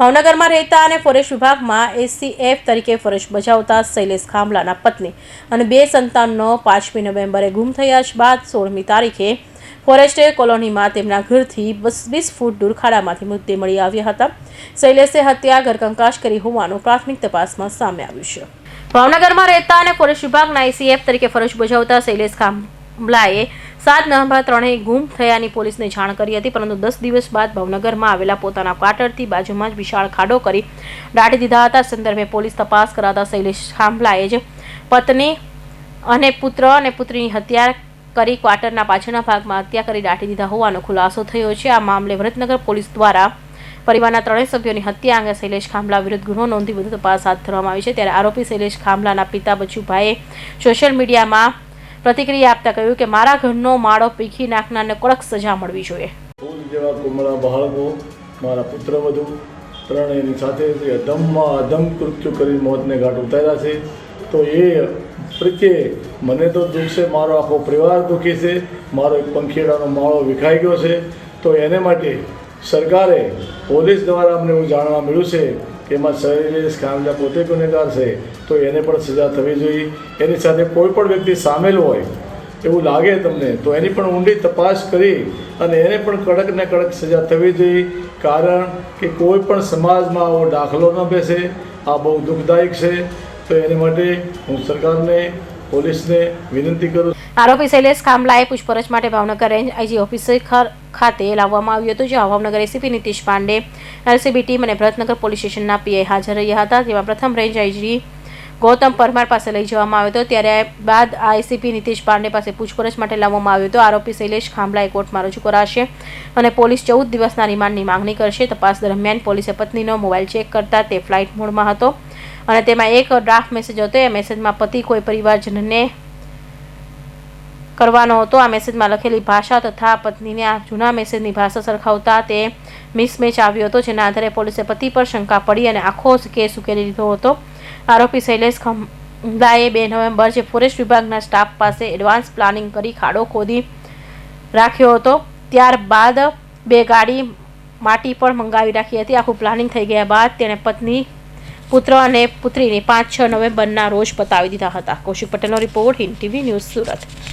ભાવનગરમાં રહેતા અને ફોરેસ્ટ વિભાગમાં એસીએફ તરીકે ફરજ બજાવતા શૈલેષ ખાંભલાના પત્ની અને બે સંતાનનો પાંચમી નવેમ્બરે ગુમ થયા બાદ સોળમી તારીખે ફોરેસ્ટ કોલોનીમાં તેમના ઘરથી વીસ ફૂટ દૂર ખાડામાંથી મૃતદેહ મળી આવ્યા હતા. શૈલેષે હત્યા, ઘરકંકાશ કરી હોવાનું પ્રાથમિક તપાસમાં સામે આવ્યું છે. ભાવનગરમાં રહેતા અને ફોરેસ્ટ વિભાગના એસીએફ તરીકે ફરજ બજાવતા શૈલેષ ખાંભલાએ સાત નવેમ્બર ત્રણેય ગુમ થયાની પોલીસને જાણ કરી હતી, પરંતુ દસ દિવસ બાદ ભાવનગરમાં આવેલા પોતાના ક્વાર્ટરથી બાજુમાં જ વિશાળ ખાડો કરી દાટી દીધા હતા. સંદર્ભે પોલીસ તપાસ કરાતા શૈલેષ ખાંભલાએ જ પત્ની અને પુત્ર અને પુત્રીની હત્યા કરી ક્વાર્ટરના પાછળના ભાગમાં હત્યા કરી દાટી દીધા હોવાનો ખુલાસો થયો છે. આ મામલે વ્રતનગર પોલીસ દ્વારા પરિવારના ત્રણેય સભ્યોની હત્યા અંગે શૈલેષ ખાંભલા વિરુદ્ધ ગુનો નોંધી વધુ તપાસ હાથ ધરવામાં આવી છે. ત્યારે આરોપી શૈલેષ ખાંભલાના પિતા બચુભાઈએ સોશિયલ મીડિયામાં પ્રતિક્રિયા આપતા કહ્યું કે મારા ઘરનો માળો પીખી નાખનારને કડક સજા મળવી જોઈએ. જેવા કુમળા બાળકો, મારા પુત્ર વધુ, ત્રણેયની સાથે અધમમાં અધમ કૃત્યુ કરી મોતને ઘાટ ઉતાર્યા છે. તો એ પ્રત્યે મને તો દુઃખ છે મારો આખો પરિવાર દુઃખી છે. મારો એક પંખીડાનો માળો વિખાઈ ગયો છે. તો એને માટે સરકારે પોલીસ દ્વારા અમને એવું જાણવા મળ્યું છે એમાં શૈલેષ ખાનજા પોતે ગુનેગાર છે, તો એને પણ સજા થવી જોઈએ. એની સાથે કોઈ પણ વ્યક્તિ સામેલ હોય, એવું લાગે તમને, તો એની પણ ઊંડી તપાસ કરી અને એને પણ કડક ને કડક સજા થવી જોઈએ. કારણ કે કોઈ પણ સમાજમાં આવો દાખલો ન બેસે, આ બહુ દુઃખદાયક છે. તો એને માટે હું સરકારને, પોલીસને વિનંતી કરું આરોપી શૈલેષ ખાંભલાએ પૂછપરછ માટે ભાવનગર રેન્જ આઈજી ઓફિસ ખાતે લાવવામાં આવ્યું હતું, જ્યાં Bhavnagar ACP Nitish Pandey LCB team અને ભરતનગર પોલીસ સ્ટેશનના પીઆઈ હાજર રહ્યા હતા, જેમાં પ્રથમ રેન્જ આઈજી ગૌતમ પરમાર પાસે લઈ જવામાં આવ્યો હતો. ત્યારે બાદ આ એસીપી નીતિશ પાંડે પાસે પૂછપરછ માટે લાવવામાં આવ્યો હતો. આરોપી શૈલેષ ખાંભલાએ કોર્ટમાં રજૂ કરાશે અને પોલીસ ચૌદ દિવસના રિમાન્ડની માંગણી કરશે. તપાસ દરમિયાન પોલીસે પત્નીનો મોબાઈલ ચેક કરતા તે ફ્લાઇટ મોડમાં હતો અને તેમાં એક ડ્રાફ્ટ મેસેજ હતો. એ મેસેજમાં પતિ કોઈ પરિવારજનને કરવાનો હતો. આ મેસેજમાં લખેલી ભાષા તથા પત્નીને આ જૂના મેસેજની ભાષા સરખાવતા તે મિસમેચ આવ્યો હતો, જેના આધારે પોલીસે પતિ પર શંકા પડી અને આખો કેસ ઉકેલી લીધો હતો. આરોપી શૈલેષ ખંભલાએ બે નવેમ્બર જે ફોરેસ્ટ વિભાગના સ્ટાફ પાસે એડવાન્સ પ્લાનિંગ કરી ખાડો ખોદી રાખ્યો હતો. ત્યારબાદ બે ગાડી માટી પણ મંગાવી રાખી હતી. આખું પ્લાનિંગ થઈ ગયા બાદ તેણે પત્ની, પુત્ર અને પુત્રીને પાંચ છ નવેમ્બરના રોજ પતાવી દીધા હતા. કૌશિક પટેલનો report Hind TV news Surat.